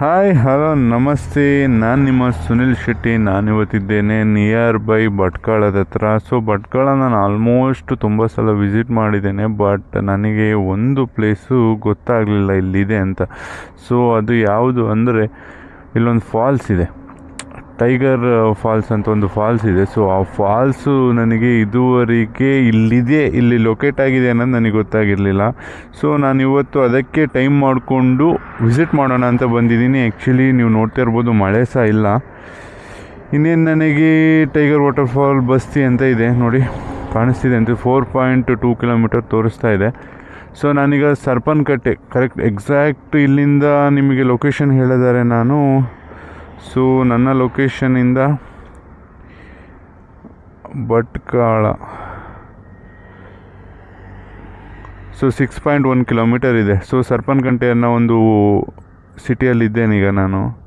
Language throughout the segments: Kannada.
ಹಾಯ್, ಹಲೋ, ನಮಸ್ತೆ. ನಾನು ನಿಮ್ಮ ಸುನಿಲ್ ಶೆಟ್ಟಿ. ನಾನು ಇವತ್ತಿದ್ದೇನೆ ನಿಯರ್ ಬೈ ಭಟ್ಕಳದ ಹತ್ರ. ಸೊ ಭಟ್ಕಳ ನಾನು ಆಲ್ಮೋಸ್ಟ್ ತುಂಬ ಸಲ ವಿಸಿಟ್ ಮಾಡಿದ್ದೇನೆ ಬಟ್ ನನಗೆ ಒಂದು ಪ್ಲೇಸು ಗೊತ್ತಾಗಲಿಲ್ಲ ಇಲ್ಲಿದೆ ಅಂತ. ಸೊ ಅದು ಯಾವುದು ಅಂದರೆ, ಇಲ್ಲೊಂದು ಫಾಲ್ಸ್ ಇದೆ. ಟೈಗರ್ ಫಾಲ್ಸ್ ಅಂತ ಒಂದು ಫಾಲ್ಸ್ ಇದೆ. ಸೊ ಆ ಫಾಲ್ಸು ನನಗೆ ಇದುವರೆಗೆ ಇಲ್ಲಿದೆ, ಇಲ್ಲಿ ಲೊಕೇಟ್ ಆಗಿದೆ ಅನ್ನೋದು ನನಗೆ ಗೊತ್ತಾಗಿರಲಿಲ್ಲ. ಸೊ ನಾನು ಇವತ್ತು ಅದಕ್ಕೆ ಟೈಮ್ ಮಾಡಿಕೊಂಡು ವಿಸಿಟ್ ಮಾಡೋಣ ಅಂತ ಬಂದಿದ್ದೀನಿ. ಆ್ಯಕ್ಚುಲಿ ನೀವು ನೋಡ್ತಾ ಇರ್ಬೋದು, ಮಳೆ ಸಹ ಇಲ್ಲ. ಇನ್ನೇನು ನನಗೆ ಟೈಗರ್ ವಾಟರ್ಫಾಲ್ ಬಸ್ತಿ ಅಂತ ಇದೆ. ನೋಡಿ, ಕಾಣಿಸ್ತಿದೆ ಅಂತ. ಫೋರ್ ಪಾಯಿಂಟ್ ಟೂ ಕಿಲೋಮೀಟರ್ ತೋರಿಸ್ತಾ ಇದೆ. ಸೊ ನಾನೀಗ ಸರ್ಪನ್ಕಟ್ಟೆ ಕರೆಕ್ಟ್ ಎಕ್ಸಾಕ್ಟ್ ಇಲ್ಲಿಂದ ನಿಮಗೆ ಲೊಕೇಶನ್ ಹೇಳಿದರೆ ನಾನು. ಸೊ, ನನ್ನ ಲೊಕೇಶನಿಂದ Bhatkal. So six point one kilometre ಇದೆ. ಸೊ ಸರ್ಪನ್ಕಂಟೆ ಅನ್ನೋ ಒಂದು ಸಿಟಿಯಲ್ಲಿದ್ದೇನೆ ಈಗ ನಾನು.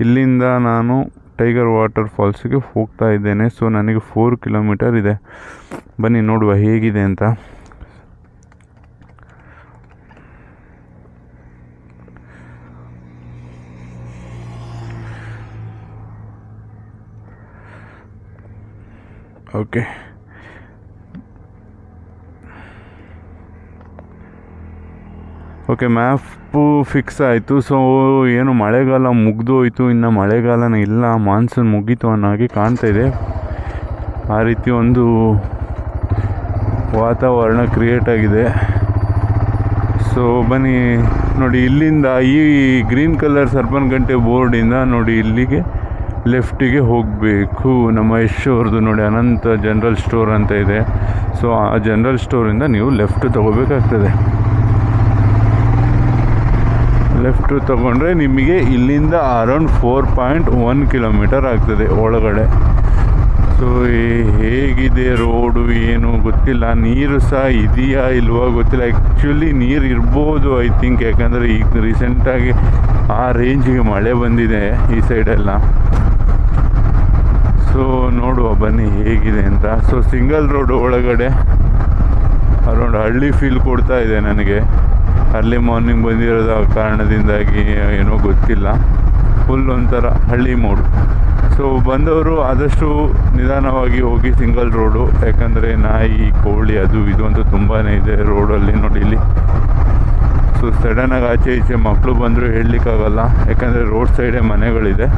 ಇಲ್ಲಿಂದ ನಾನು ಟೈಗರ್ ವಾಟರ್ ಫಾಲ್ಸಿಗೆ ಹೋಗ್ತಾ ಇದ್ದೇನೆ. ಸೊ, ನನಗೆ ಫೋರ್ ಕಿಲೋಮೀಟರ್ ಇದೆ. ಬನ್ನಿ, ನೋಡುವ ಹೇಗಿದೆ ಅಂತ. ಓಕೆ. ಓಕೆ, ಮ್ಯಾಪು ಫಿಕ್ಸ್ ಆಯಿತು. ಸೊ ಏನು ಮಳೆಗಾಲ ಮುಗ್ದು ಹೋಯ್ತು. ಇನ್ನು ಮಳೆಗಾಲನ ಇಲ್ಲ. ಮಾನ್ಸೂನ್ ಮುಗೀತು ಅನ್ನೋ ಹಾಗೆ ಕಾಣ್ತಾ ಇದೆ. ಆ ರೀತಿ ಒಂದು ವಾತಾವರಣ ಕ್ರಿಯೇಟ್ ಆಗಿದೆ. ಸೊ ಬನ್ನಿ. ನೋಡಿ, ಇಲ್ಲಿಂದ ಈ ಗ್ರೀನ್ ಕಲರ್ ಸರ್ಪನ್ಗಂಟೆ ಬೋರ್ಡಿಂದ ನೋಡಿ ಇಲ್ಲಿಗೆ ಲೆಫ್ಟಿಗೆ ಹೋಗಬೇಕು. ನಮ್ಮ ಯಶೋರ್ದು ನೋಡಿ ಅನಂತ ಜನರಲ್ ಸ್ಟೋರ್ ಅಂತ ಇದೆ. ಸೊ ಆ ಜನರಲ್ ಸ್ಟೋರಿಂದ ನೀವು ಲೆಫ್ಟ್ ತೊಗೋಬೇಕಾಗ್ತದೆ. ಲೆಫ್ಟು ತೊಗೊಂಡ್ರೆ ನಿಮಗೆ ಇಲ್ಲಿಂದ around four point one kilometre ಆಗ್ತದೆ ಒಳಗಡೆ. ಸೊ ಹೇಗಿದೆ ರೋಡು ಏನು ಗೊತ್ತಿಲ್ಲ. ನೀರು ಸಹ ಇದೆಯಾ ಇಲ್ವೋ ಗೊತ್ತಿಲ್ಲ. ಆ್ಯಕ್ಚುಲಿ ನೀರು ಇರ್ಬೋದು ಐ ಥಿಂಕ್ ಯಾಕಂದರೆ ಈಗ ರೀಸೆಂಟಾಗಿ ಆ ರೇಂಜಿಗೆ ಮಳೆ ಬಂದಿದೆ ಈ ಸೈಡೆಲ್ಲ ಸೊ ನೋಡುವ ಬನ್ನಿ ಹೇಗಿದೆ ಅಂತ. ಸೊ ಸಿಂಗಲ್ ರೋಡ್ ಒಳಗಡೆ ಅರೌಂಡ್ ಹಳ್ಳಿ ಫೀಲ್ ಕೊಡ್ತಾ ಇದೆ ನನಗೆ. ಅರ್ಲಿ ಮಾರ್ನಿಂಗ್ ಬಂದಿರೋದ ಕಾರಣದಿಂದಾಗಿ ಏನೋ ಗೊತ್ತಿಲ್ಲ. ಫುಲ್ ಒಂಥರ ಹಳ್ಳಿ ಮೋಡು ಸೊ ಬಂದವರು ಆದಷ್ಟು ನಿಧಾನವಾಗಿ ಹೋಗಿ ಸಿಂಗಲ್ ರೋಡು ಯಾಕಂದರೆ ನಾಯಿ, ಕೋಳಿ ಅದು ಇದು ಅಂತ ತುಂಬಾ ಇದೆ ರೋಡಲ್ಲಿ ನೋಡಿ ಇಲ್ಲಿ. ಸೊ ಸಡನ್ನಾಗಿ ಆಚೆ ಈಚೆ ಮಕ್ಕಳು ಬಂದರೂ ಹೇಳಲಿಕ್ಕಾಗಲ್ಲ. ಯಾಕಂದರೆ ರೋಡ್ ಸೈಡೇ ಮನೆಗಳಿದೆ.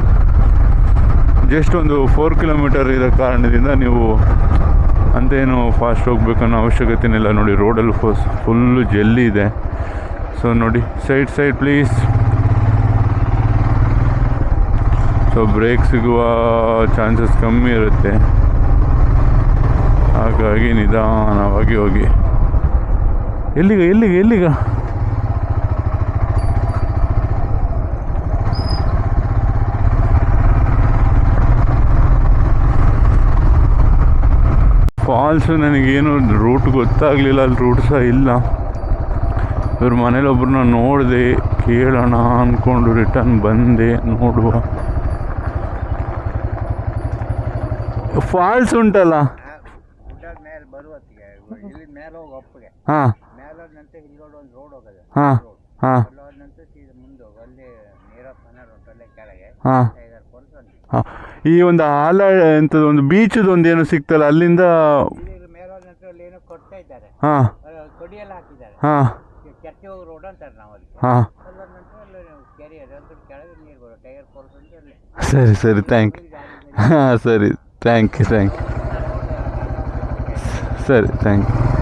ಜಸ್ಟ್ ಒಂದು ಫೋರ್ ಕಿಲೋಮೀಟರ್ ಇರೋ ಕಾರಣದಿಂದ ನೀವು ಅಂತೇನು ಫಾಸ್ಟ್ ಹೋಗ್ಬೇಕನ್ನೋ ಅವಶ್ಯಕತೆನಿಲ್ಲ ನೋಡಿ ರೋಡಲ್ಲಿ ಫಸ್ ಫುಲ್ಲು ಜಲ್ಲಿ ಇದೆ. ಸೊ ನೋಡಿ side side please so brake ಸಿಗುವ ಚಾನ್ಸಸ್ ಕಮ್ಮಿ ಇರುತ್ತೆ. ಹಾಗಾಗಿ ನಿಧಾನವಾಗಿ ಹೋಗಿ. ಎಲ್ಲಿಗ ಎಲ್ಲಿಗ ಎಲ್ಲಿಗ? ಫಾಲ್ಸು ನನಗೇನು ರೂಟ್ ಗೊತ್ತಾಗಲಿಲ್ಲ. ಅಲ್ಲಿ ರೂಟ್ ಸಹ ಇಲ್ಲ. ಇವ್ರ ಮನೇಲಿ ಒಬ್ರನ್ನ ನೋಡಿದೆ ಕೇಳೋಣ ಅಂದ್ಕೊಂಡು ರಿಟರ್ನ್ ಬಂದೆ ನೋಡುವ. ಫಾಲ್ಸ್ ಉಂಟಲ್ಲ? ಹಾಂ. ಹಾಂ ಹಾಂ. ಹಾಂ. ಈ ಒಂದು ಆಲ ಎಂಥದ್ದು ಒಂದು ಬೀಚ್ ಒಂದು ಏನೋ ಸಿಕ್ತಲ್ಲ ಅಲ್ಲಿಂದ ಹಾಂ ಸರಿ ಸರಿ ಥ್ಯಾಂಕ್ ಯು ಹಾಂ ಸರಿ ಥ್ಯಾಂಕ್ ಯು ಥ್ಯಾಂಕ್ ಯು ಸರಿ ಥ್ಯಾಂಕ್ ಯು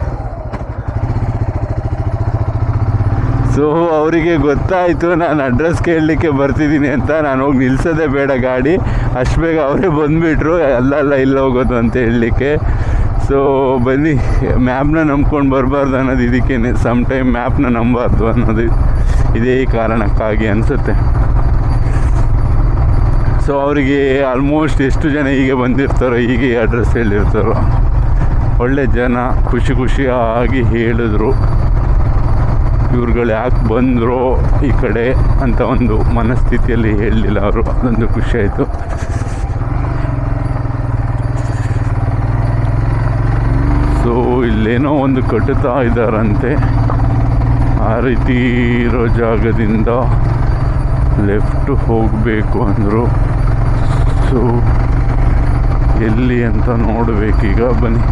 ಸೊ ಅವರಿಗೆ ಗೊತ್ತಾಯಿತು, ನಾನು ಅಡ್ರೆಸ್ ಕೇಳಲಿಕ್ಕೆ ಬರ್ತಿದ್ದೀನಿ ಅಂತ. ನಾನು ಹೋಗಿ ನಿಲ್ಸೋದೇ ಬೇಡ ಗಾಡಿ. ಅಷ್ಟು ಬೇಗ ಅವರೇ ಬಂದುಬಿಟ್ರು. ಅಲ್ಲಲ್ಲ ಇಲ್ಲಿ ಹೋಗೋದು ಅಂತ ಹೇಳಲಿಕ್ಕೆ. ಸೊ ಬನ್ನಿ ಮ್ಯಾಪ್ನ ನಂಬ್ಕೊಂಡು ಬರಬಾರ್ದು ಅನ್ನೋದು ಇದಕ್ಕೇನೆ. ಸಮ್ ಟೈಮ್ ಮ್ಯಾಪ್ನ ನಂಬಾರ್ದು ಅನ್ನೋದು ಇದೇ ಕಾರಣಕ್ಕಾಗಿ ಅನಿಸುತ್ತೆ. ಸೊ ಅವರಿಗೆ ಆಲ್ಮೋಸ್ಟ್ ಎಷ್ಟು ಜನ ಹೀಗೆ ಬಂದಿರ್ತಾರೋ, ಹೀಗೆ ಅಡ್ರೆಸ್ ಹೇಳಿರ್ತಾರೋ, ಒಳ್ಳೆ ಜನ ಖುಷಿ ಖುಷಿಯಾಗಿ ಹೇಳಿದ್ರು. ಇವ್ರುಗಳು ಯಾಕೆ ಬಂದರು ಈ ಕಡೆ ಅಂತ ಒಂದು ಮನಸ್ಥಿತಿಯಲ್ಲಿ ಹೇಳಲಿಲ್ಲ ಅವರು. ಅದೊಂದು ಖುಷಿ ಆಯಿತು. ಸೊ ಇಲ್ಲೇನೋ ಒಂದು ಕಟ್ಟುತ್ತಾ ಇದ್ದಾರಂತೆ. ಆ ರೀತಿ ಇರೋ ಜಾಗದಿಂದ ಲೆಫ್ಟ್ ಹೋಗಬೇಕು ಅಂದರು. ಸೊ ಎಲ್ಲಿ ಅಂತ ನೋಡಬೇಕೀಗ ಬನ್ನಿ.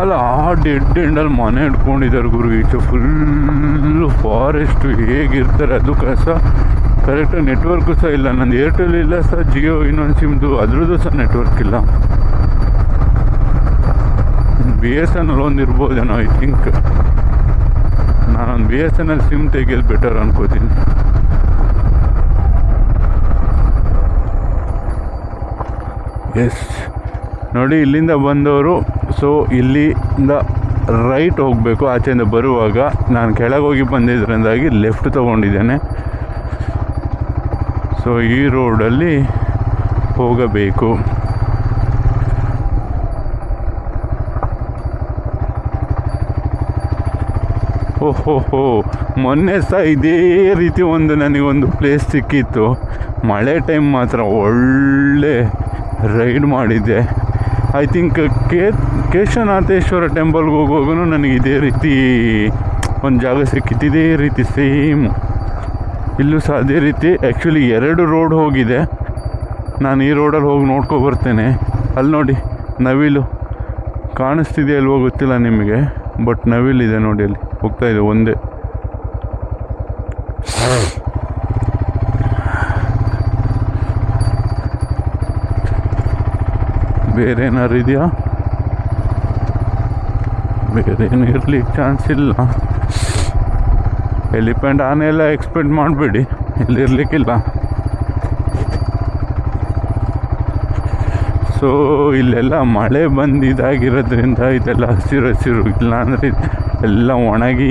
ಅಲ್ಲ, ಆ ಡೆಡ್ ಎಂಡಲ್ಲಿ ಮನೆ ಇಟ್ಕೊಂಡಿದ್ದಾರೆ ಗುರು ಈಚೆ ಫುಲ್ಲು ಫಾರೆಸ್ಟು ಹೇಗಿರ್ತಾರೆ, ಅದು ಕಸ ಕರೆಕ್ಟಾಗಿ ನೆಟ್ವರ್ಕು ಸಹ ಇಲ್ಲ. ನಂದು ಏರ್ಟೆಲ್ ಇಲ್ಲ ಸಹ ಜಿಯೋ ಇನ್ನೊಂದು ಸಿಮ್ದು ಅದ್ರದ್ದು ಸಹ ನೆಟ್ವರ್ಕ್ ಇಲ್ಲ. ಬಿ ಎಸ್ ಎನ್ ಎಲ್ ಒಂದು ಇರ್ಬೋದೇನೋ ಐ ಥಿಂಕ್ ನಾನೊಂದು B S N L SIM ತೆಗಿಯೋದು ಬೆಟರ್ ಅನ್ಕೋತೀನಿ. ಎಸ್ ನೋಡಿ, ಇಲ್ಲಿಂದ ಬಂದವರು ಸೊ ಇಲ್ಲಿಂದ ರೈಟ್ ಹೋಗಬೇಕು, ಆಚೆಯಿಂದ ಬರುವಾಗ ನಾನು ಕೆಳಗೆ ಹೋಗಿ ಬಂದಿದ್ದರಿಂದಾಗಿ ಲೆಫ್ಟ್ ತೊಗೊಂಡಿದ್ದೇನೆ. ಸೊ ಈ ರೋಡಲ್ಲಿ ಹೋಗಬೇಕು. ಓಹೋ ಮೊನ್ನೆ ಸಹ ಇದೇ ರೀತಿ ಒಂದು ನನಗೊಂದು ಪ್ಲೇಸ್ ಸಿಕ್ಕಿತ್ತು. ಮಳೆ ಟೈಮ್ ಮಾತ್ರ ಒಳ್ಳೆ ರೈಡ್ ಮಾಡಿದ್ದೆ. ಐ ಥಿಂಕ್ ಕೇ ಕೇಶವನಾಥೇಶ್ವರ ಟೆಂಪಲ್ಗೆ ಹೋಗುವಾಗೂ ನನಗೆ ಇದೇ ರೀತಿ ಒಂದು ಜಾಗ ಸಿಕ್ಕಿತ್ತು. ಇದೇ ರೀತಿ ಸೇಮ್ ಇಲ್ಲೂ ಸಹ ಅದೇ ರೀತಿ. ಆ್ಯಕ್ಚುಲಿ ಎರಡು ರೋಡ್ ಹೋಗಿದೆ. ನಾನು ಈ ರೋಡಲ್ಲಿ ಹೋಗಿ ನೋಡ್ಕೊ ಬರ್ತೇನೆ. ಅಲ್ಲಿ ನೋಡಿ, ನವಿಲು. ಕಾಣಿಸ್ತಿದೆ ಅಲ್ವೋ ಗೊತ್ತಿಲ್ಲ ನಿಮಗೆ ಬಟ್ ನವಿಲಿದೆ ನೋಡಿ ಅಲ್ಲಿ. ಹೋಗ್ತಾ ಇದೆ ಒಂದೇ. ಬೇರೆ ಏನಾರು ಇದೆಯಾ ಬೇರೆ ಏನು ಇರ್ಲಿಕ್ಕೆ ಚಾನ್ಸ್ ಇಲ್ಲ. ಎಲಿಫೆಂಟ್ ಆನೆ ಎಲ್ಲ ಎಕ್ಸ್ಪೆಕ್ಟ್ ಮಾಡಬೇಡಿ. ಇಲ್ಲಿ ಇರ್ಲಿಕ್ಕಿಲ್ಲ ಸೊ ಇಲ್ಲೆಲ್ಲ ಮಳೆ ಬಂದಿದ್ದಾಗಿರೋದ್ರಿಂದ ಇದೆಲ್ಲ ಹಸಿರು ಹಸಿರು ಇಲ್ಲ ಅಂದರೆ ಎಲ್ಲ ಒಣಗಿ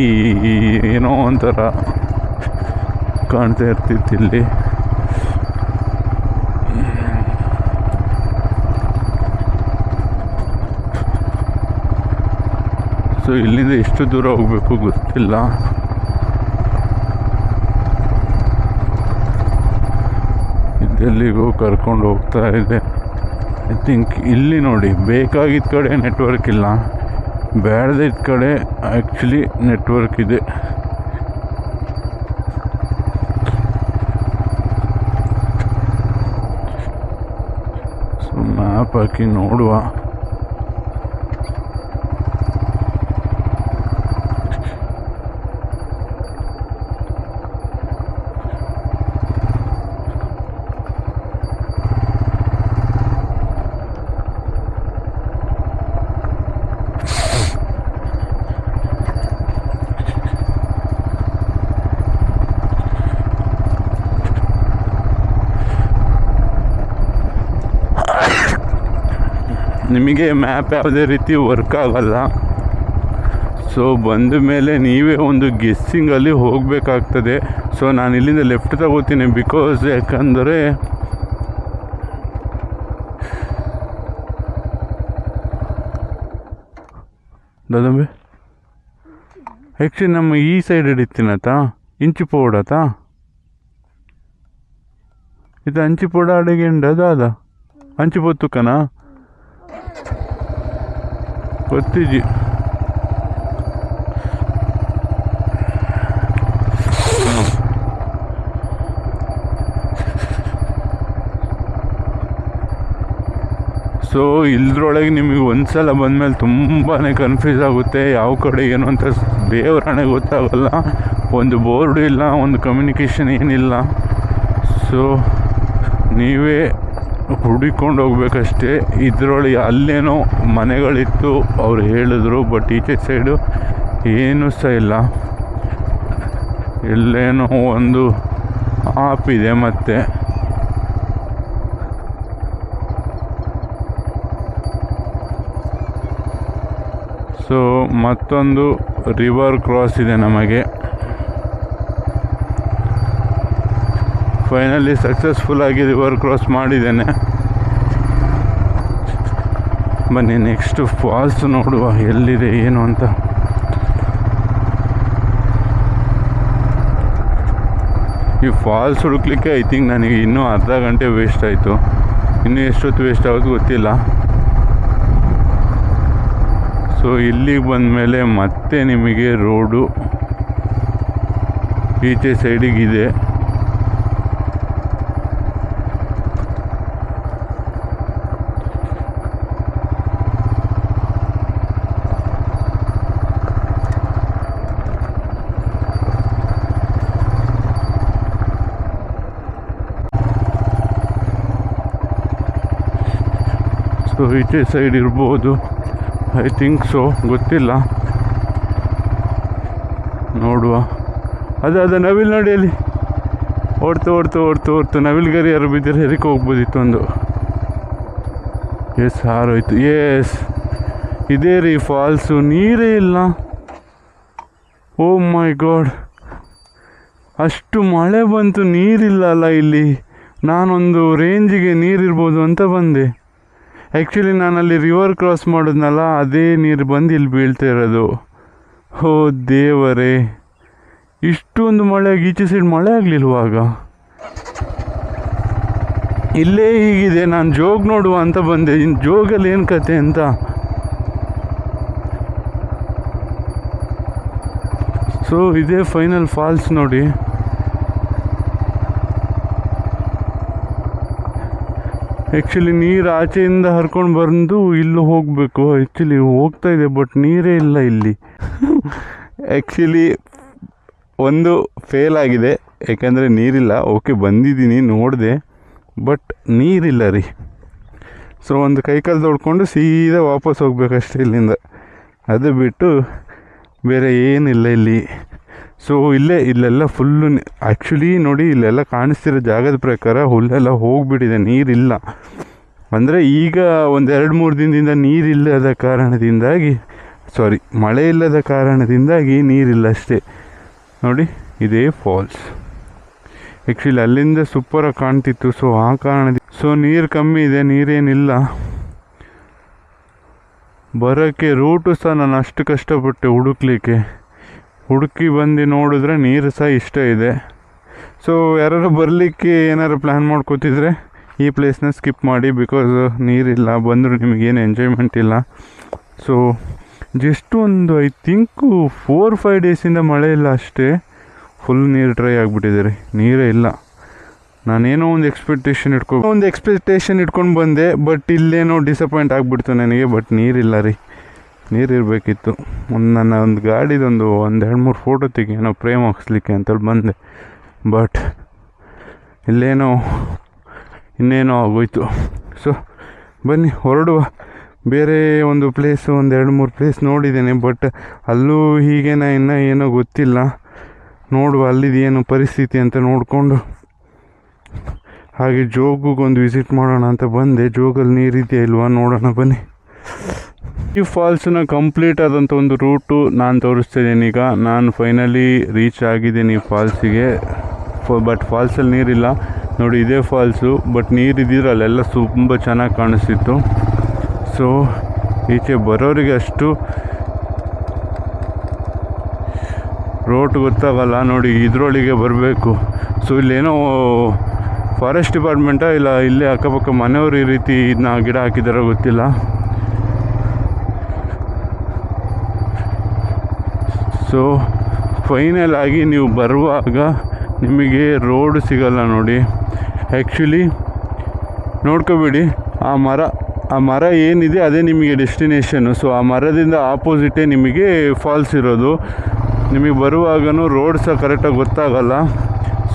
ಏನೋ ಒಂಥರ ಕಾಣ್ತಾ ಇರ್ತಿತ್ತು ಇಲ್ಲಿ. ಸೊ ಇಲ್ಲಿಂದ ಎಷ್ಟು ದೂರ ಹೋಗಬೇಕು ಗೊತ್ತಿಲ್ಲ. ಇದೆಲ್ಲಿಗೂ ಕರ್ಕೊಂಡು ಹೋಗ್ತಾ ಇದೆ. ಐ ಥಿಂಕ್ ಇಲ್ಲಿ ನೋಡಿ ಬೇಕಾಗಿದ್ದ ಕಡೆ ನೆಟ್ವರ್ಕ್ ಇಲ್ಲ. ಬೇಡದಿದ್ದ ಕಡೆ ಆ್ಯಕ್ಚುಲಿ ನೆಟ್ವರ್ಕ್ ಇದೆ. ಸೊ ಮ್ಯಾಪ್ ಹಾಕಿ ನೋಡುವ. ನಿಮಗೆ ಮ್ಯಾಪ್ ಯಾವುದೇ ರೀತಿ ವರ್ಕ್ ಆಗಲ್ಲ. ಸೊ ಬಂದ ಮೇಲೆ ನೀವೇ ಒಂದು ಗೆಸ್ಸಿಂಗಲ್ಲಿ ಹೋಗಬೇಕಾಗ್ತದೆ. ಸೊ ನಾನು ಇಲ್ಲಿಂದ ಲೆಫ್ಟ್ ತಗೋತೀನಿ ಬಿಕಾಸ್ ಯಾಕಂದರೆ ದಾದಂಬೆ ಆ್ಯಕ್ಚುಲಿ ನಮ್ಮ ಈ ಸೈಡ್ ಹಿಡಿತೀನತ? ಇಂಚು ಪೋಡತ ಇದು ಅಂಚಿ ಪೋಡ ಅಡಿಗೆ ದಾದ? ಅಂಚಿ ಪೊತ್ತುಕನಾ ಗೊತ್ತಿಜಿ ಸೊ ಇಲ್ದ್ರೊಳಗೆ ನಿಮಗೆ ಒಂದ್ಸಲ ಬಂದಮೇಲೆ ತುಂಬಾ ಕನ್ಫ್ಯೂಸ್ ಆಗುತ್ತೆ. ಯಾವ ಕಡೆ ಏನು ಅಂತ ದೇವರಾಣೆ ಗೊತ್ತಾಗಲ್ಲ. ಒಂದು ಬೋರ್ಡ್ ಇಲ್ಲ, ಒಂದು ಕಮ್ಯುನಿಕೇಷನ್ ಏನಿಲ್ಲ. ಸೊ ನೀವೇ ಹುಡುಕೊಂಡು ಹೋಗ್ಬೇಕಷ್ಟೇ. ಇದರೊಳಗೆ ಅಲ್ಲೇನೋ ಮನೆಗಳಿತ್ತು, ಅವ್ರು ಹೇಳಿದ್ರು ಬಟ್ ಈಚೆ ಸೈಡು ಏನೂ ಸಹ ಇಲ್ಲ. ಎಲ್ಲೇನೋ ಒಂದು ಆಪ್ ಇದೆ ಮತ್ತೆ. ಸೊ ಮತ್ತೊಂದು ರಿವರ್ ಕ್ರಾಸ್ ಇದೆ ನಮಗೆ. ಫೈನಲಿ ಸಕ್ಸಸ್ಫುಲ್ ಆಗಿ ರಿವರ್ ಕ್ರಾಸ್ ಮಾಡಿದ್ದೇನೆ. ಬನ್ನಿ ನೆಕ್ಸ್ಟ್ ಫಾಲ್ಸ್ ನೋಡುವ ಎಲ್ಲಿದೆ ಏನು ಅಂತ. ಈ ಫಾಲ್ಸ್ ಹುಡುಕ್ಲಿಕ್ಕೆ ಐ ಥಿಂಕ್ ನನಗೆ ಇನ್ನೂ ಅರ್ಧ ಗಂಟೆ ವೇಸ್ಟ್ ಆಯಿತು. ಇನ್ನೂ ಎಷ್ಟೊತ್ತು ವೇಸ್ಟ್ ಆಗೋದು ಗೊತ್ತಿಲ್ಲ. ಸೊ ಸೊ ಇಲ್ಲಿಗೆ ಬಂದಮೇಲೆ ಮತ್ತೆ ನಿಮಗೆ ರೋಡು ಈಚೆ ಸೈಡಿಗಿದೆ ಸೊ ಈಚೆ ಸೈಡ್ ಇರ್ಬೋದು. ಐ ಥಿಂಕ್ ಸೊ ಗೊತ್ತಿಲ್ಲ. ನೋಡುವ. ಅದೇ ಅದೇ ನವಿಲ್ ನೋಡಿ ಅಲ್ಲಿ ಓಡ್ತು ಓಡ್ತು ಓಡ್ತು ಓಡ್ತು ನವಿಲ್ ಗರಿ ಯಾರು ಬಿದ್ದರೆ ಹೆರಿಗೆ ಹೋಗ್ಬೋದಿತ್ತು ಒಂದು. ಎಸ್ ಹಾರೋಯ್ತು ಎಸ್ ಇದೇ ರೀ ಫಾಲ್ಸು ನೀರೇ ಇಲ್ಲ. ಓ ಮೈ ಗಾಡ್ ಅಷ್ಟು ಮಳೆ ಬಂತು, ನೀರಿಲ್ಲ ಅಲ್ಲ ಇಲ್ಲಿ. ನಾನೊಂದು ರೇಂಜಿಗೆ ನೀರಿರ್ಬೋದು ಅಂತ ಬಂದೆ. ಆ್ಯಕ್ಚುಲಿ ಅಲ್ಲಿ ರಿವರ್ ಕ್ರಾಸ್ ಮಾಡಿದ್ನಲ್ಲ, ಅದೇ ನೀರು ಬಂದು ಇಲ್ಲಿ ಬೀಳ್ತಾ ಇರೋದು. ಹೋ ದೇವರೇ, ಇಷ್ಟೊಂದು ಮಳೆ, ಈಚೆ ಸೈಡ್ ಮಳೆ ಆಗಲಿಲ್ವಾಗ ಇಲ್ಲೇ ಹೀಗಿದೆ, ನಾನು ಜೋಗ್ ನೋಡುವ ಅಂತ ಬಂದೆ. ಇನ್ನು ಜೋಗಲ್ಲಿ ಏನು ಕತೆ ಅಂತ? ಸೊ ಇದೇ ಫೈನಲ್ ಫಾಲ್ಸ್ ನೋಡಿ. ಆ್ಯಕ್ಚುಲಿ ನೀರು ಆಚೆಯಿಂದ ಹರ್ಕೊಂಡು ಬಂದು ಇಲ್ಲೂ ಹೋಗಬೇಕು. ಆ್ಯಕ್ಚುಲಿ ಹೋಗ್ತಾ ಇದೆ ಬಟ್ ನೀರೇ ಇಲ್ಲ ಇಲ್ಲಿ. ಆ್ಯಕ್ಚುಲಿ ಒಂದು ಫೇಲ್ ಆಗಿದೆ. ಯಾಕಂದರೆ ನೀರಿಲ್ಲ. ಓಕೆ ಬಂದಿದ್ದೀನಿ, ನೋಡಿದೆ. ಬಟ್ ನೀರಿಲ್ಲ ರೀ. ಸೊ ಒಂದು ಕೈಕಾಲು ತೊಳ್ಕೊಂಡು ಸೀದಾ ವಾಪಸ್ ಹೋಗ್ಬೇಕಷ್ಟೇ ಇಲ್ಲಿಂದ. ಅದು ಬಿಟ್ಟು ಬೇರೆ ಏನಿಲ್ಲ ಇಲ್ಲಿ. ಸೊ ಇಲ್ಲೇ, ಇಲ್ಲೆಲ್ಲ ಫುಲ್ಲು ಆ್ಯಕ್ಚುಲಿ ನೋಡಿ ಇಲ್ಲೆಲ್ಲ ಕಾಣಿಸ್ತಿರೋ ಜಾಗದ ಪ್ರಕಾರ ಹುಲ್ಲೆಲ್ಲ ಹೋಗಿಬಿಟ್ಟಿದೆ, ನೀರಿಲ್ಲ. ಅಂದರೆ ಈಗ ಒಂದು ಎರಡು ಮೂರು ದಿನದಿಂದ ನೀರಿಲ್ಲದ ಕಾರಣದಿಂದಾಗಿ ಸಾರಿ ಮಳೆ ಇಲ್ಲದ ಕಾರಣದಿಂದಾಗಿ ನೀರಿಲ್ಲ ಅಷ್ಟೇ. ನೋಡಿ, ಇದೇ ಫಾಲ್ಸ್ ಆ್ಯಕ್ಚುಲಿ ಅಲ್ಲಿಂದ ಸೂಪರಾಗಿ ಕಾಣ್ತಿತ್ತು ಸೊ ಆ ಕಾರಣದಿಂದ ಸೊ ನೀರು ಕಮ್ಮಿ ಇದೆ, ನೀರೇನಿಲ್ಲ. ಬರೋಕ್ಕೆ ರೂಟು ಸಹ ನಾನು ಅಷ್ಟು ಕಷ್ಟಪಟ್ಟೆ ಹುಡುಕ್ಲಿಕ್ಕೆ ಹುಡುಕಿ ಬಂದು ನೋಡಿದ್ರೆ ನೀರು ಸಹ ಇಷ್ಟ ಇದೆ. ಸೊ ಯಾರು ಬರಲಿಕ್ಕೆ ಏನಾದ್ರು ಪ್ಲ್ಯಾನ್ ಮಾಡ್ಕೋತಿದ್ರೆ ಈ ಪ್ಲೇಸ್ನ ಸ್ಕಿಪ್ ಮಾಡಿ ಬಿಕಾಸ್ ನೀರಿಲ್ಲ ಬಂದರೂ ನಿಮಗೇನು ಎಂಜಾಯ್ಮೆಂಟ್ ಇಲ್ಲ. ಸೊ ಜಸ್ಟ್ ಒಂದು ಐ ಥಿಂಕು ಫೋರ್ ಫೈವ್ ಡೇಸಿಂದ ಮಳೆ ಇಲ್ಲ ಅಷ್ಟೇ. ಫುಲ್ ನೀರು ಡ್ರೈ ಆಗಿಬಿಟ್ಟಿದೆ ರೀ. ನೀರೇ ಇಲ್ಲ. ನಾನೇನೋ ಒಂದು ಎಕ್ಸ್ಪೆಕ್ಟೇಷನ್ ಇಟ್ಕೊ ಒಂದು ಎಕ್ಸ್ಪೆಕ್ಟೇಷನ್ ಇಟ್ಕೊಂಡು ಬಂದೆ ಬಟ್ ಇಲ್ಲೇನೋ ಡಿಸಪಾಯಿಂಟ್ ಆಗಿಬಿಡ್ತು ನನಗೆ ಬಟ್ ನೀರಿಲ್ಲ ರೀ. ನೀರು ಇರಬೇಕಿತ್ತು. ಒಂದು ನನ್ನ ಒಂದು ಗಾಡಿದೊಂದು ಒಂದು ಎರಡು ಮೂರು ಫೋಟೋ ತೆಗಿಯೋಣ ಪ್ರೇಮ್ ಹಾಕ್ಸ್ಲಿಕ್ಕೆ ಅಂತೇಳಿ ಬಂದೆ. ಬಟ್ ಇಲ್ಲೇನೋ, ಇನ್ನೇನೋ ಆಗೋಯ್ತು. ಸೊ ಬನ್ನಿ, ಹೊರಡುವ. ಬೇರೆ ಒಂದು ಪ್ಲೇಸು ಒಂದು ಎರಡು ಮೂರು ಪ್ಲೇಸ್ ನೋಡಿದ್ದೇನೆ ಬಟ್ ಅಲ್ಲೂ ಹೀಗೇನ ಇನ್ನೂ ಏನೋ ಗೊತ್ತಿಲ್ಲ. ನೋಡುವ, ಅಲ್ಲಿದು ಏನು ಪರಿಸ್ಥಿತಿ ಅಂತ ನೋಡಿಕೊಂಡು. ಹಾಗೆ ಜೋಗಿಗೊಂದು ವಿಸಿಟ್ ಮಾಡೋಣ ಅಂತ ಬಂದೆ. ಜೋಗಲ್ಲಿ ನೀರಿದೆಯಾ ಇಲ್ವಾ ನೋಡೋಣ, ಬನ್ನಿ. ಈ ಫಾಲ್ಸ್ನ ಕಂಪ್ಲೀಟ್ ಆದಂಥ ಒಂದು ರೂಟು ನಾನು ತೋರಿಸ್ತಿದ್ದೀನಿ ಈಗ ನಾನು ಫೈನಲಿ ರೀಚ್ ಆಗಿದ್ದೀನಿ ಈ ಫಾಲ್ಸಿಗೆ. ಬಟ್ ಫಾಲ್ಸಲ್ಲಿ ನೀರಿಲ್ಲ. ನೋಡಿ, ಇದೇ ಫಾಲ್ಸು, ಬಟ್ ನೀರಿದ್ದಿದ್ರೆ ಅಲ್ಲೆಲ್ಲ ತುಂಬ ಚೆನ್ನಾಗಿ ಕಾಣಿಸ್ತಿತ್ತು. ಸೊ, ಈಚೆ ಬರೋರಿಗೆ ಅಷ್ಟು ರೋಡ್ ಗೊತ್ತಾಗಲ್ಲ. ನೋಡಿ, ಇದರೊಳಗೆ ಬರಬೇಕು. ಸೊ, ಇಲ್ಲೇನೋ ಫಾರೆಸ್ಟ್ ಡಿಪಾರ್ಟ್ಮೆಂಟಾ ಇಲ್ಲ, ಇಲ್ಲೇ ಅಕ್ಕಪಕ್ಕ ಮನೆಯವರು ಈ ರೀತಿ ಇದನ್ನ ಗಿಡ ಹಾಕಿದಾರೋ ಗೊತ್ತಿಲ್ಲ. ಸೊ ಫೈನಲ್ ಆಗಿ ನೀವು ಬರುವಾಗ ನಿಮಗೆ ರೋಡ್ ಸಿಗಲ್ಲ ನೋಡಿ. ಆ್ಯಕ್ಚುಲಿ ನೋಡ್ಕೋಬೇಡಿ. ಆ ಮರ ಆ ಮರ ಏನಿದೆ ಅದೇ ನಿಮಗೆ ಡೆಸ್ಟಿನೇಷನ್ನು ಸೊ ಆ ಮರದಿಂದ ಆಪೋಸಿಟೇ ನಿಮಗೆ ಫಾಲ್ಸ್ ಇರೋದು. ನಿಮಗೆ ಬರುವಾಗನೂ ರೋಡ್ ಸಹ ಕರೆಕ್ಟಾಗಿ ಗೊತ್ತಾಗಲ್ಲ.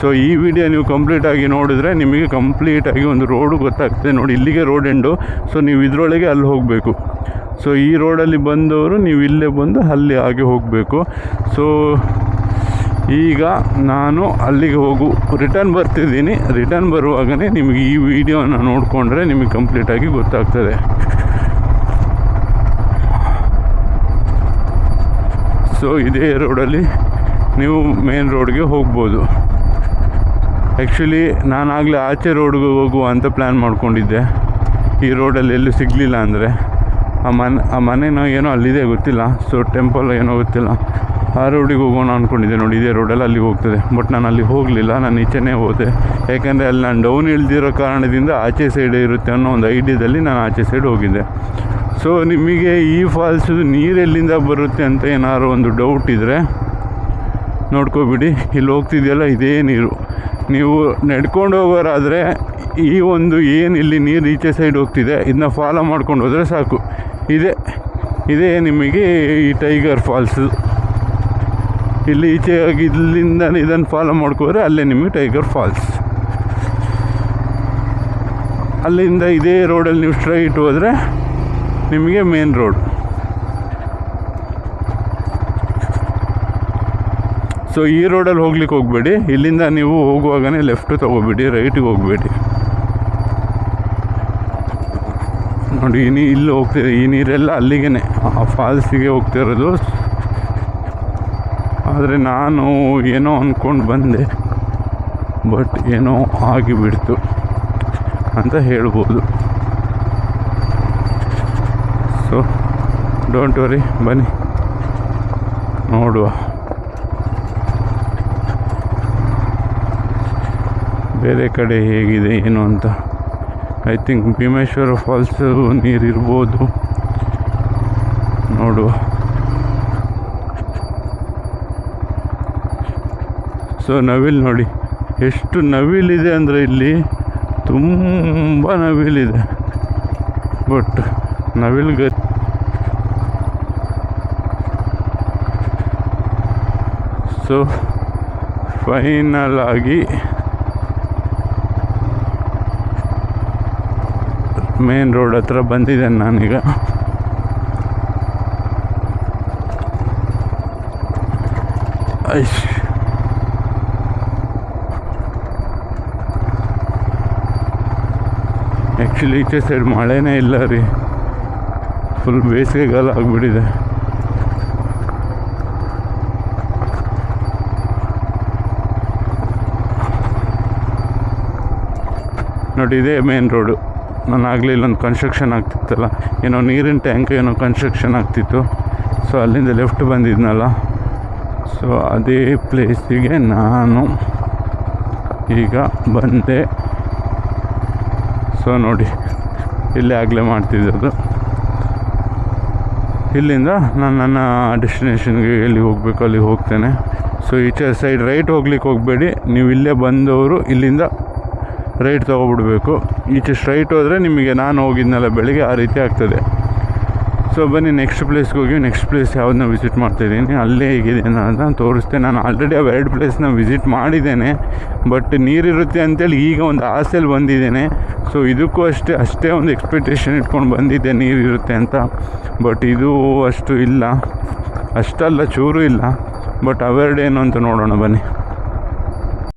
ಸೊ ಈ ವಿಡಿಯೋ ನೀವು ಕಂಪ್ಲೀಟಾಗಿ ನೋಡಿದ್ರೆ ನಿಮಗೆ ಕಂಪ್ಲೀಟಾಗಿ ಒಂದು ರೋಡು ಗೊತ್ತಾಗ್ತದೆ. ನೋಡಿ, ಇಲ್ಲಿಗೆ ರೋಡ್ ಎಂಡು ಸೊ ನೀವು ಇದರೊಳಗೆ ಅಲ್ಲಿ ಹೋಗಬೇಕು. ಸೊ ಈ ರೋಡಲ್ಲಿ ಬಂದವರು ನೀವು ಇಲ್ಲೇ ಬಂದು ಅಲ್ಲಿ ಹಾಗೆ ಹೋಗಬೇಕು. ಸೊ ಈಗ ನಾನು ಅಲ್ಲಿಗೆ ಹೋಗು ರಿಟರ್ನ್ ಬರ್ತಿದ್ದೀನಿ. ರಿಟರ್ನ್ ಬರುವಾಗಲೇ ನಿಮಗೆ ಈ ವಿಡಿಯೋನ ನೋಡಿಕೊಂಡ್ರೆ ನಿಮಗೆ ಕಂಪ್ಲೀಟಾಗಿ ಗೊತ್ತಾಗ್ತದೆ. ಸೊ ಇದೇ ರೋಡಲ್ಲಿ ನೀವು ಮೇನ್ ರೋಡ್ಗೆ ಹೋಗ್ಬೋದು. ಆ್ಯಕ್ಚುಲಿ ನಾನಾಗಲೇ ಆಚೆ ರೋಡ್ಗೆ ಹೋಗುವ ಅಂತ ಪ್ಲ್ಯಾನ್ ಮಾಡ್ಕೊಂಡಿದ್ದೆ. ಈ ರೋಡಲ್ಲಿ ಎಲ್ಲೂ ಸಿಗಲಿಲ್ಲ ಅಂದರೆ. ಆ ಮನೆ, ಆ ಮನೆನೋ ಏನೋ ಅಲ್ಲಿದೆ ಗೊತ್ತಿಲ್ಲ. ಸೊ ಟೆಂಪಲ್ ಏನೋ ಗೊತ್ತಿಲ್ಲ. ಆ ರೋಡಿಗೆ ಹೋಗೋಣ ಅಂದ್ಕೊಂಡಿದ್ದೆ ನೋಡಿ, ಇದೇ ರೋಡಲ್ಲಿ ಅಲ್ಲಿಗೆ ಹೋಗ್ತದೆ. ಬಟ್ ನಾನು ಅಲ್ಲಿ ಹೋಗಲಿಲ್ಲ, ನಾನು ಈಚೆನೇ ಹೋದೆ. ಯಾಕೆಂದರೆ ಅಲ್ಲಿ ನಾನು ಡೌನ್ ಇಳಿದಿರೋ ಕಾರಣದಿಂದ ಆಚೆ ಸೈಡ್ ಇರುತ್ತೆ ಅನ್ನೋ ಒಂದು ಐಡಿಯಾದಲ್ಲಿ ನಾನು ಆಚೆ ಸೈಡ್ ಹೋಗಿದ್ದೆ. ಸೊ ನಿಮಗೆ ಈ ಫಾಲ್ಸು ನೀರೆಲ್ಲಿಂದ ಬರುತ್ತೆ ಅಂತ ಏನಾದ್ರು ಒಂದು ಡೌಟ್ ಇದ್ದರೆ ನೋಡ್ಕೊಬಿಡಿ, ಇಲ್ಲಿ ಹೋಗ್ತಿದೆಯಲ್ಲ, ಇದೇ ನೀರು. ನೀವು ನಡ್ಕೊಂಡು ಹೋಗೋರಾದರೆ ಈ ಒಂದು ಏನು ಇಲ್ಲಿ ನೀರು ಈಚೆ ಸೈಡ್ ಹೋಗ್ತಿದೆ ಇದನ್ನ ಫಾಲೋ ಮಾಡ್ಕೊಂಡು ಹೋದರೆ ಸಾಕು. ಇದೇ ಇದೇ ನಿಮಗೆ ಈ ಟೈಗರ್ ಫಾಲ್ಸು ಇಲ್ಲಿ ಈಚೆ ಇಲ್ಲಿಂದ ಇದನ್ನು ಫಾಲೋ ಮಾಡ್ಕೋದ್ರೆ ಅಲ್ಲೇ ನಿಮಗೆ ಟೈಗರ್ ಫಾಲ್ಸ್ ಅಲ್ಲಿಂದ ಇದೇ ರೋಡಲ್ಲಿ ನೀವು ಸ್ಟ್ರೈಟ್ ಹೋದರೆ ನಿಮಗೆ ಮೇನ್ ರೋಡ್ ಸೊ ಈ ರೋಡಲ್ಲಿ ಹೋಗ್ಲಿಕ್ಕೆ ಹೋಗಬೇಡಿ. ಇಲ್ಲಿಂದ ನೀವು ಹೋಗುವಾಗನೇ ಲೆಫ್ಟ್ ತೊಗೋಬೇಡಿ ರೈಟಿಗೆ ಹೋಗಬೇಡಿ. ನೋಡಿ, ಈ ಇಲ್ಲಿ ಹೋಗ್ತಿದೆ ಈ ನೀರೆಲ್ಲ ಅಲ್ಲಿಗೆ ಆ ಫಾಲ್ಸಿಗೆ ಹೋಗ್ತಿರೋದು ಆದರೆ ನಾನು ಏನೋ ಅಂದ್ಕೊಂಡು ಬಂದೆ. ಬಟ್ ಏನೋ ಆಗಿಬಿಡ್ತು ಅಂತ ಹೇಳ್ಬೋದು. ಸೊ ಡೋಂಟ್ ವರಿ ಬನ್ನಿ. ನೋಡುವ. ಬೇರೆ ಕಡೆ ಹೇಗಿದೆ, ಏನು ಅಂತ. ಐ ಥಿಂಕ್ ಭೀಮೇಶ್ವರ ಫಾಲ್ಸು ನೀರಿರ್ಬೋದು ನೋಡುವ. ಸೊ ನವಿಲ್ ನೋಡಿ. ಎಷ್ಟು ನವಿಲಿದೆ ಅಂದರೆ ಇಲ್ಲಿ ತುಂಬ ನವಿಲಿದೆ ಬಟ್ ನವಿಲ್ಗೆ ಸೊ ಫೈನಲ್ ಆಗಿ ಮೇನ್ ರೋಡ್ ಹತ್ರ ಬಂದಿದ್ದೇನೆ ನಾನೀಗ. ಐಶ್. ಆ್ಯಕ್ಚುಲಿ ಈಚೆ ಸೈಡ್ ಮಳೆನೇ ಇಲ್ಲ ರೀ. ಫುಲ್ ಬೇಸಿಗೆಗಾಲ ಆಗಿಬಿಟ್ಟಿದೆ ನೋಡಿ, ಇದೇ ಮೇನ್ ರೋಡು ನಾನು ಆಗಲಿ ಇಲ್ಲೊಂದು ಕನ್ಸ್ಟ್ರಕ್ಷನ್ ಆಗ್ತಿತ್ತಲ್ಲ. ಏನೋ ನೀರಿನ ಟ್ಯಾಂಕ್ ಏನೋ ಕನ್ಸ್ಟ್ರಕ್ಷನ್ ಆಗ್ತಿತ್ತು. ಸೊ ಅಲ್ಲಿಂದ ಲೆಫ್ಟ್ ಬಂದಿದ್ನಲ್ಲ. ಸೊ ಅದೇ ಪ್ಲೇಸಿಗೆ ನಾನು ಈಗ ಬಂದೆ. ಸೊ ನೋಡಿ, ಇಲ್ಲೇ ಆಗಲೇ ಮಾಡ್ತಿದ್ದದು ಇಲ್ಲಿಂದ ನಾನು ನನ್ನ ಡೆಸ್ಟಿನೇಷನ್ಗೆ ಎಲ್ಲಿ ಹೋಗಬೇಕು, ಅಲ್ಲಿ ಹೋಗ್ತೇನೆ. ಸೊ ಈಚೆ ಸೈಡ್ ರೈಟ್ ಹೋಗ್ಲಿಕ್ಕೆ ಹೋಗಬೇಡಿ. ನೀವು ಇಲ್ಲೇ ಬಂದವರು ಇಲ್ಲಿಂದ ರೈಟ್ ತೊಗೊಬಿಡ್ಬೇಕು. ಈಚೆ ಸ್ಟ್ರೈಟ್ ಹೋದರೆ ನಿಮಗೆ ನಾನು ಹೋಗಿದ್ನಲ್ಲ ಬೆಳಿಗ್ಗೆ ಆ ರೀತಿ ಆಗ್ತದೆ. ಸೊ ಬನ್ನಿ ನೆಕ್ಸ್ಟ್ ಪ್ಲೇಸ್ಗೆ ಹೋಗಿ ನೆಕ್ಸ್ಟ್ ಪ್ಲೇಸ್ ಯಾವುದನ್ನ ವಿಸಿಟ್ ಮಾಡ್ತಾಯಿದ್ದೀನಿ ಅಲ್ಲೇ ಹೇಗಿದೆ ಅಂತ ತೋರಿಸ್ತೇನೆ ನಾನು ಆಲ್ರೆಡಿ ಅವ ಎರಡು ಪ್ಲೇಸ್ನ ವಿಸಿಟ್ ಮಾಡಿದ್ದೇನೆ. ಬಟ್ ನೀರಿರುತ್ತೆ ಅಂತೇಳಿ ಈಗ ಒಂದು ಆಸೆಯಲ್ಲಿ ಬಂದಿದ್ದೇನೆ. ಸೊ ಇದಕ್ಕೂ ಅಷ್ಟೇ ಅಷ್ಟೇ ಒಂದು ಎಕ್ಸ್ಪೆಕ್ಟೇಷನ್ ಇಟ್ಕೊಂಡು ಬಂದಿದ್ದೆ ನೀರಿರುತ್ತೆ ಅಂತ. ಬಟ್ ಇದು ಅಷ್ಟು ಇಲ್ಲ. ಅಷ್ಟಲ್ಲ, ಚೂರು ಇಲ್ಲ. ಬಟ್ ಅವೆರಡೇನು ಅಂತ ನೋಡೋಣ ಬನ್ನಿ.